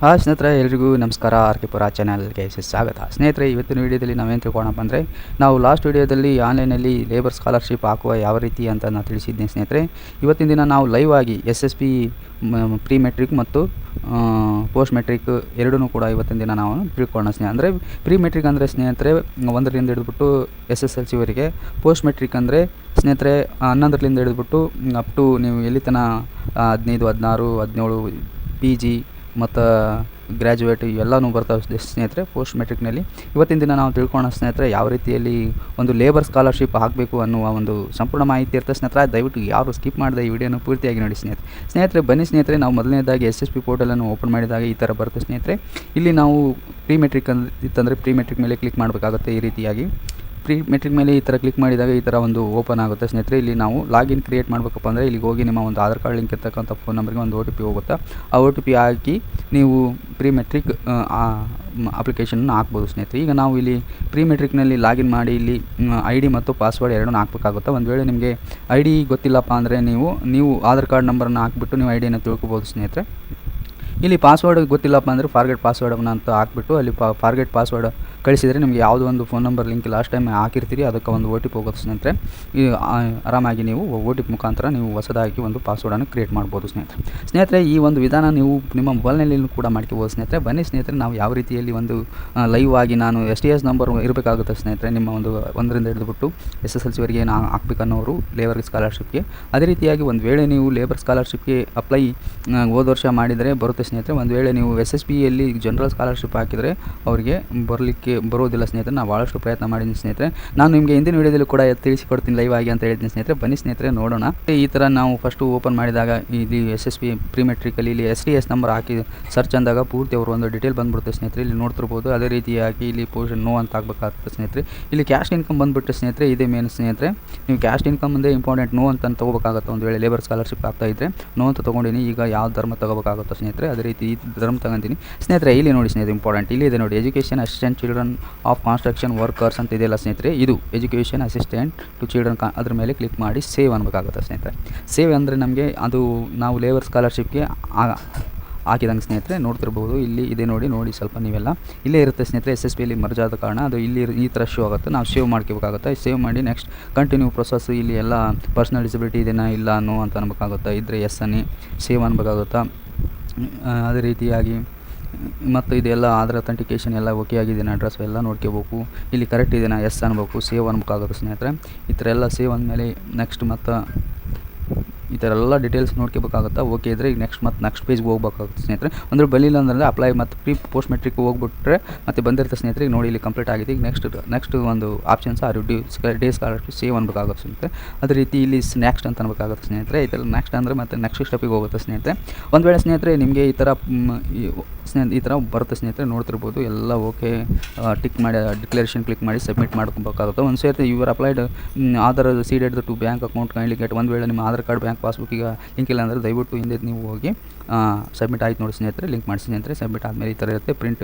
ಹಾಂ, ಸ್ನೇಹಿತರೆ, ಎಲ್ರಿಗೂ ನಮಸ್ಕಾರ. ಆರ್ ಕೆ ಪುರ ಚಾನಲ್ಗೆ ಸ್ವಾಗತ ಸ್ನೇಹಿತರೆ, ಇವತ್ತಿನ ವಿಡಿಯೋದಲ್ಲಿ ನಾವೇನು ತಿಳ್ಕೊಳಪ್ಪ ಅಂದರೆ, ನಾವು ಲಾಸ್ಟ್ ವಿಡಿಯೋದಲ್ಲಿ ಆನ್ಲೈನಲ್ಲಿ ಲೇಬರ್ ಸ್ಕಾಲರ್ಶಿಪ್ ಹಾಕುವ ಯಾವ ರೀತಿ ಅಂತ ನಾನು ತಿಳಿಸಿದ್ದೆ ಸ್ನೇಹಿತರೆ. ಇವತ್ತಿನ ದಿನ ನಾವು ಲೈವ್ ಆಗಿ S S P pre matric ಮತ್ತು ಪೋಸ್ಟ್ ಮೆಟ್ರಿಕ್ ಎರಡೂ ಕೂಡ ಇವತ್ತಿನ ದಿನ ನಾವು ತಿಳ್ಕೊಳ್ಳೋಣ ಸ್ನೇಹ, ಅಂದರೆ ಪ್ರೀ ಮೆಟ್ರಿಕ್ ಅಂದರೆ ಸ್ನೇಹಿತರೆ, ಒಂದರಿಂದ ಹಿಡಿದ್ಬಿಟ್ಟು ಎಸ್ ಎಸ್ ಎಲ್ ಸಿವರೆಗೆ ಪೋಸ್ಟ್ ಮೆಟ್ರಿಕ್ ಅಂದರೆ ಸ್ನೇಹಿತರೆ, ಹನ್ನೊಂದರಿಂದ ಹಿಡಿದ್ಬಿಟ್ಟು ಅಪ್ ಟು ನೀವು ಎಲ್ಲಿ ತನಕ ಹದಿನೈದು, ಹದಿನಾರು, ಹದಿನೇಳು ಪಿ ಜಿ ಮತ್ತು ಗ್ರ್ಯಾಜುಯೇಟ್ ಇವೆಲ್ಲನೂ ಬರ್ತಾವೆ ಸ್ನೇಹಿತರೆ ಪೋಸ್ಟ್ ಮೆಟ್ರಿಕ್ನಲ್ಲಿ ಇವತ್ತಿನ ದಿನ ನಾವು ತಿಳ್ಕೊಳ್ಳೋಣ ಸ್ನೇಹಿತರೆ, ಯಾವ ರೀತಿಯಲ್ಲಿ ಒಂದು ಲೇಬರ್ ಸ್ಕಾಲರ್ಶಿಪ್ ಹಾಕಬೇಕು ಅನ್ನುವ ಒಂದು ಸಂಪೂರ್ಣ ಮಾಹಿತಿ ಇರ್ತದೆ ಸ್ನೇಹಿತರೆ, ದಯವಿಟ್ಟು ಯಾರು ಸ್ಕಿಪ್ ಮಾಡಿದೆ ಈ ವಿಡಿಯೋನ ಪೂರ್ತಿಯಾಗಿ ನೋಡಿ ಸ್ನೇಹಿತರೆ. ಸ್ನೇಹಿತರೆ, ಬನ್ನಿ ಸ್ನೇಹಿತರೆ, ನಾವು ಮೊದಲನೇದಾಗಿ ಎಸ್ ಎಸ್ ಪಿ ಪೋರ್ಟಲನ್ನು ಓಪನ್ ಮಾಡಿದಾಗ ಈ ಥರ ಬರುತ್ತೆ ಸ್ನೇಹಿತರೆ. ಇಲ್ಲಿ ನಾವು ಪ್ರೀ ಮೆಟ್ರಿಕ್ ಅಂತ ಇತ್ತಂದರೆ ಪ್ರೀ ಮೆಟ್ರಿಕ್ ಮೇಲೆ ಕ್ಲಿಕ್ ಮಾಡಬೇಕಾಗುತ್ತೆ ಈ ರೀತಿಯಾಗಿ. ಪ್ರೀ ಮೆಟ್ರಿಕ್ ಮೇಲೆ ಈ ಥರ ಕ್ಲಿಕ್ ಮಾಡಿದಾಗ ಈ ಥರ ಒಂದು ಓಪನ್ ಆಗುತ್ತೆ. ಸ್ನೇಹಿತರೆ, ಇಲ್ಲಿ ನಾವು ಲಾಗಿನ್ ಕ್ರಿಯೇಟ್ ಮಾಡಬೇಕಪ್ಪ ಅಂದರೆ ಇಲ್ಲಿಗೆ ಹೋಗಿ ನಿಮ್ಮ ಒಂದು ಆಧಾರ್ ಕಾರ್ಡ್ ಲಿಂಕ್ ಇರ್ತಕ್ಕಂಥ ಫೋನ್ ನಂಬರ್ಗೆ ಒಂದು ಓ ಟಿ ಪಿ ಹೋಗುತ್ತೆ. ಆ ಓ ಟಿ ಪಿ ಹಾಕಿ ನೀವು ಪ್ರೀ ಮೆಟ್ರಿಕ್ ಅಪ್ಲಿಕೇಶನ್ನ ಹಾಕ್ಬೋದು ಸ್ನೇಹಿತರೆ. ಈಗ ನಾವು ಇಲ್ಲಿ ಪ್ರೀ ಮೆಟ್ರಿಕ್ನಲ್ಲಿ ಲಾಗಿನ್ ಮಾಡಿ ಇಲ್ಲಿ ಐ ಡಿ ಮತ್ತು ಪಾಸ್ವರ್ಡ್ ಎರಡನ್ನೂ ಹಾಕಬೇಕಾಗುತ್ತೆ. ಒಂದು ವೇಳೆ ನಿಮಗೆ ಐ ಡಿ ಗೊತ್ತಿಲ್ಲಪ್ಪ ಅಂದರೆ ನೀವು ನೀವು ಆಧಾರ್ ಕಾರ್ಡ್ ನಂಬರನ್ನು ಹಾಕ್ಬಿಟ್ಟು ನೀವು ಐ ಡಿಯನ್ನು ತಿಳ್ಕೊಬೋದು ಸ್ನೇಹಿತರೆ. ಇಲ್ಲಿ ಪಾಸ್ವರ್ಡ್ ಗೊತ್ತಿಲ್ಲಪ್ಪ ಅಂದರೆ ಫಾರ್ಗೆಟ್ ಪಾಸ್ವರ್ಡನ್ನು ಅಂತ ಹಾಕ್ಬಿಟ್ಟು ಅಲ್ಲಿ ಫಾರ್ಗೆಟ್ ಪಾಸ್ವರ್ಡ್ ಕಳಿಸಿದರೆ ನಿಮಗೆ ಯಾವುದೋ ಒಂದು phone number link last time ಹಾಕಿರ್ತೀರಿ, ಅದಕ್ಕೆ ಒಂದು ಒ ಟಿ ಪಿ ಹೋಗೋದು ಸ್ನೇಹಿತರೆ. ಈ ಆರಾಮಾಗಿ ನೀವು ಓ ಟಿ ಪಿ ಮುಖಾಂತರ ನೀವು ಹೊಸದಾಗಿ ಒಂದು ಪಾಸ್ವರ್ಡನ್ನು ಕ್ರಿಯೇಟ್ ಮಾಡ್ಬೋದು ಸ್ನೇಹಿತರೆ. ಸ್ನೇಹಿತರೆ, ಈ ಒಂದು ವಿಧಾನ ನೀವು ನಿಮ್ಮ ಮೊಬೈಲ್ನಲ್ಲಿ ಕೂಡ ಮಾಡ್ಕೋಬೋದು ಸ್ನೇಹಿತರೆ. ಬನ್ನಿ ಸ್ನೇಹಿತರೆ, ನಾವು ಯಾವ ರೀತಿಯಲ್ಲಿ ಒಂದು ಲೈವ್ ಆಗಿ ನಾನು ಎಸ್ ಟಿ ಎಸ್ ನಂಬರ್ ಇರಬೇಕಾಗುತ್ತೆ ಸ್ನೇಹಿತರೆ, ನಿಮ್ಮ ಒಂದು ಒಂದರಿಂದ ಹಿಡಿದುಬಿಟ್ಟು ಎಸ್ ಎಸ್ ಎಲ್ ಸಿವರೆಗೆ ನಾನು ಹಾಕ್ಬೇಕನ್ನೋರು ಲೇಬರ್ ಸ್ಕಾಲರ್ಶಿಪ್ಗೆ ಅದೇ ರೀತಿಯಾಗಿ ಒಂದು ವೇಳೆ ನೀವು ಲೇಬರ್ ಸ್ಕಾಲರ್ಶಿಪ್ಗೆ ಅಪ್ಲೈ ಹೋದ ವರ್ಷ ಮಾಡಿದರೆ ಬರುತ್ತೆ ಸ್ನೇಹಿತರೆ, ಒಂದು ವೇಳೆ ನೀವು ಎಸ್ ಎಸ್ ಪಿಯಲ್ಲಿ ಜನರಲ್ ಸ್ಕಾಲರ್ಶಿಪ್ ಹಾಕಿದರೆ ಅವರಿಗೆ ಬರಲಿಕ್ಕೆ ಬರೋದಿಲ್ಲ ಸ್ನೇಹಿತರೆ, ನಾವು ಭಾಳಷ್ಟು ಪ್ರಯತ್ನ ಮಾಡಿದ್ದೀನಿ ಸ್ನೇಹಿತರೆ. ನಾನು ನಿಮಗೆ ಹಿಂದಿನ ವಿಡಿಯೋದಲ್ಲಿ ಕೂಡ ತಿಳಿಸಿಕೊಡ್ತೀನಿ ಲೈವ್ ಆಗಿ ಅಂತ ಹೇಳ್ತೀನಿ ಸ್ನೇಹಿತರೆ. ಬನ್ನಿ ಸ್ನೇಹಿತರೆ, ನೋಡೋಣ. ಈ ಥರ ನಾವು ಫಸ್ಟು ಓಪನ್ ಮಾಡಿದಾಗ ಇಲ್ಲಿ ಎಸ್ ಎಸ್ ಪಿ ಪ್ರಿಮೆಟ್ರಿಕಲ್ಲಿ ಇಲ್ಲಿ ಎಸ್ ಟಿ ಎಸ್ ನಂಬರ್ ಹಾಕಿ ಸರ್ಚ್ ಅಂದಾಗ ಪೂರ್ತಿ ಅವರು ಒಂದು ಡೀಟೇಲ್ ಬಂದುಬಿಡುತ್ತೆ ಸ್ನೇಹಿತರೆ. ಇಲ್ಲಿ ನೋಡ್ತಿರ್ಬೋದು, ಅದೇ ರೀತಿಯಾಗಿ ಇಲ್ಲಿ ಪೋಷನ್ ನೋ ಅಂತ ಆಗಬೇಕಾಗುತ್ತೆ ಸ್ನೇಹಿತರೆ. ಇಲ್ಲಿ ಕ್ಯಾಶ್ ಇನ್ಕಮ್ ಬಂದುಬಿಟ್ಟು ಸ್ನೇಹಿತರೆ, ಇದೇ ಮೇನ್ ಸ್ನೇಹಿತರೆ. ನೀವು ಕ್ಯಾಶ್ ಇನ್ಕಮ್ ಮುಂದೆ ಇಂಪಾರ್ಟೆಂಟ್ ನೋ ಅಂತ ತಗೋಬೇಕಾಗುತ್ತೆ. ಒಂದು ವೇಳೆ ಲೇಬರ್ ಸ್ಕಾಲರ್ಶಿಪ್ ಆಗ್ತಾ ಇದ್ದರೆ ನೋ ಅಂತ ತೊಗೊಂಡಿನಿ, ಈಗ ಯಾವ ಧರ್ಮ ತಗೋಬೇಕಾಗುತ್ತೆ ಸ್ನೇಹಿತರೆ? ಅದೇ ರೀತಿ ಧರ್ಮ ತಗೊಂತೀನಿ. ಸ್ನೇಹಿತರೆ, ಇಲ್ಲಿ ನೋಡಿ ಸ್ನೇಹಿತರೆ ಇಂಪಾರ್ಟೆಂಟ್ ಇಲ್ಲಿ ಇದೆ ನೋಡಿ education assistant children of construction workers ಅಂತ ಇದೆಯಲ್ಲ ಸ್ನೇಹಿತರೆ? ಇದು ಎಜುಕೇಷನ್ ಅಸಿಸ್ಟೆಂಟ್ ಟು ಚಿಲ್ಡ್ರನ್ ಅದ್ರ ಮೇಲೆ ಕ್ಲಿಕ್ ಮಾಡಿ ಸೇವ್ ಅನ್ಬೇಕಾಗುತ್ತೆ ಸ್ನೇಹಿತರೆ. ಸೇವ್ ಅಂದರೆ ನಮಗೆ ಅದು ನಾವು ಲೇಬರ್ ಸ್ಕಾಲರ್ಶಿಪ್ಗೆ ಹಾಕಿದಂಗೆ ಸ್ನೇಹಿತರೆ, ನೋಡ್ತಿರ್ಬೋದು. ಇಲ್ಲಿ ಇದೆ ನೋಡಿ ನೋಡಿ ಸ್ವಲ್ಪ ನೀವೆಲ್ಲ. ಇಲ್ಲೇ ಇರುತ್ತೆ ಸ್ನೇಹಿತರೆ ಎಸ್ ಎಸ್ ಪಿಯಲ್ಲಿ ಕಾರಣ ಅದು ಇಲ್ಲಿ ಈ ಥರ ಶೋ ಆಗುತ್ತೆ. ನಾವು ಸೇವ್ ಮಾಡ್ಕೋಬೇಕಾಗುತ್ತೆ. ಸೇವ್ ಮಾಡಿ ನೆಕ್ಸ್ಟ್ ಕಂಟಿನ್ಯೂ ಪ್ರೊಸೆಸ್ ಇಲ್ಲಿ ಎಲ್ಲ ಪರ್ಸ್ನಲ್ ಡಿಸಬಿಲಿಟಿ ಇದೆಯಾ ಇಲ್ಲ ಅನ್ನೋ ಅಂತ ಅನ್ಬೇಕಾಗುತ್ತೆ. ಇದ್ದರೆ ಎಸ್ ಅನ್ನಿ ಸೇವ್ ಅನ್ಬೇಕಾಗುತ್ತಾ? ಅದೇ ರೀತಿಯಾಗಿ ಮತ್ತು ಇದೆಲ್ಲ ಆಧಾರ್ ಅಥೆಂಟಿಕೇಷನ್ ಎಲ್ಲ ಓಕೆ ಆಗಿದೆಯಾ ಅಡ್ರೆಸ್ ಎಲ್ಲ ನೋಡ್ಕೋಬೇಕು. ಇಲ್ಲಿ ಕರೆಕ್ಟ್ ಇದೆಯಾ ಎಸ್ ಅನ್ಬೇಕು ಸೇವ್ ಅನ್ಬೇಕಾಗುತ್ತೆ ಸ್ನೇಹಿತರೆ. ಈ ಥರ ಎಲ್ಲ ಸೇವ್ ಅಂದಮೇಲೆ ನೆಕ್ಸ್ಟ್ ಮತ್ತು ಈ ಥರ ಎಲ್ಲ ಡೀಟೇಲ್ಸ್ ನೋಡ್ಕೋಬೇಕಾಗುತ್ತೆ. ಓಕೆ ಇದ್ರೆ ಈಗ ನೆಕ್ಸ್ಟ್ ಮತ್ತು ನೆಕ್ಸ್ಟ್ ಪೇಜ್ಗೆ ಹೋಗ್ಬೇಕಾಗುತ್ತೆ ಸ್ನೇಹಿತರೆ. ಅಂದರೆ ಬಲಿಲ್ಲ ಅಂದರೆ ಅಪ್ಲೈ ಮತ್ತು ಪ್ರೀ ಪೋಸ್ಟ್ ಮೆಟ್ರಿಕ್ ಹೋಗ್ಬಿಟ್ರೆ ಮತ್ತೆ ಬಂದಿರುತ್ತೆ ಸ್ನೇಹಿತರೆ. ನೋಡಿ ಇಲ್ಲಿ ಕಂಪ್ಲೀಟ್ ಆಗಿದೆ. ಈಗ ನೆಕ್ಸ್ಟ್ ನೆಕ್ಸ್ಟ್ ಒಂದು ಆಪ್ಷನ್ಸ್ ಆ ಡ್ಯೂ ಡೇ ಸ್ಕಾಲರ್ಶಿಪ್ ಸೇವ್ ಅನ್ಬೇಕಾಗುತ್ತೆ ಸ್ನೇಹಿತರೆ. ಅದೇ ರೀತಿ ಇಲ್ಲಿ ನೆಕ್ಸ್ಟ್ ಅಂತ ಅನ್ಬೇಕಾಗುತ್ತೆ ಸ್ನೇಹಿತರೆ. ಈ ಥರ ನೆಕ್ಸ್ಟ್ ಅಂದರೆ ಮತ್ತೆ ನೆಕ್ಸ್ಟ್ ಸ್ಟೆಪಿಗೆ ಹೋಗುತ್ತೆ ಸ್ನೇಹಿತರೆ. ಒಂದು ವೇಳೆ ಸ್ನೇಹಿತರೆ ನಿಮಗೆ ಈ ಥರ ಸ್ನೇಹ, ಈ ಥರ ಬರುತ್ತೆ ಸ್ನೇಹಿತರೆ, ನೋಡ್ತಿರ್ಬೋದು. ಎಲ್ಲ ಓಕೆ. ಟಿಕ್ ಮಾಡಿ ಡಿಕ್ಲರೇಷನ್ ಕ್ಲಿಕ್ ಮಾಡಿ ಸಬ್ಮಿಟ್ ಮಾಡ್ಕೊಬೇಕಾಗುತ್ತೆ. ಒಂದು ಸೇರ್ತಿ your applied Aadhaar seeded to bank account kindly get ಒಂದು ವೇಳೆ ನಿಮ್ಮ ಆಧಾರ್ ಕಾರ್ಡ್ ಬ್ಯಾಂಕ್ ಪಾಸ್ಬುಕ್ ಈಗ ಲಿಂಕ್ ಇಲ್ಲ ಅಂದರೆ ದಯವಿಟ್ಟು ಹಿಂದೆ ನೀವು ಹೋಗಿ ಸಬ್ಮಿಟ್ ಆಯ್ತು ನೋಡಿ ಸ್ನೇಹಿತರೆ ಲಿಂಕ್ ಮಾಡಿ ಸ್ನೇಹಿತರೆ. ಸಬ್ಮಿಟ್ ಆದಮೇಲೆ ಈ ಥರ ಇರುತ್ತೆ. ಪ್ರಿಂಟ್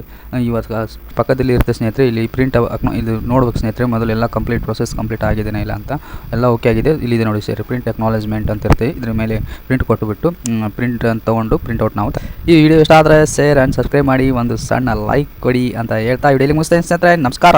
ಇವಾಗ ಪಕ್ಕದಲ್ಲಿ ಇರುತ್ತೆ ಸ್ನೇಹಿತರೆ. ಇಲ್ಲಿ ಪ್ರಿಂಟ್ ಇದು ನೋಡ್ಬೇಕು ಸ್ನೇಹಿತರೆ. ಮೊದಲು ಎಲ್ಲ ಕಂಪ್ಲೀಟ್ ಪ್ರೊಸೆಸ್ ಕಂಪ್ಲೀಟ್ ಆಗಿದೆಯಾ ಇಲ್ಲ ಅಂತ. ಎಲ್ಲ ಓಕೆ ಆಗಿದೆ. ಇಲ್ಲಿದೆ ನೋಡಿ ಸರ್ ಪ್ರಿಂಟ್ ಟೆಕ್ನಾಲಜ್ಮೆಂಟ್ ಅಂತ ಇರುತ್ತೆ. ಇದ್ರ ಮೇಲೆ ಪ್ರಿಂಟ್ ಕೊಟ್ಟುಬಿಟ್ಟು ಪ್ರಿಂಟ್ ಅಂತ ತೊಗೊಂಡು ಪ್ರಿಂಟ್ಔಟ್ ನಾವು ಈ ವಿಡಿಯೋ ಇಷ್ಟ ಆದರೆ ಶೇರ್ ಆ್ಯಂಡ್ ಸಬ್ಸ್ಕ್ರೈಬ್ ಮಾಡಿ ಒಂದು ಸಣ್ಣ ಲೈಕ್ ಕೊಡಿ ಅಂತ ಹೇಳ್ತಾ ವಿಡಿಯೋಲಿ ಮುಗಿಸ್ತೇನೆ ಸ್ನೇಹಿತರೆ ನಮಸ್ಕಾರ.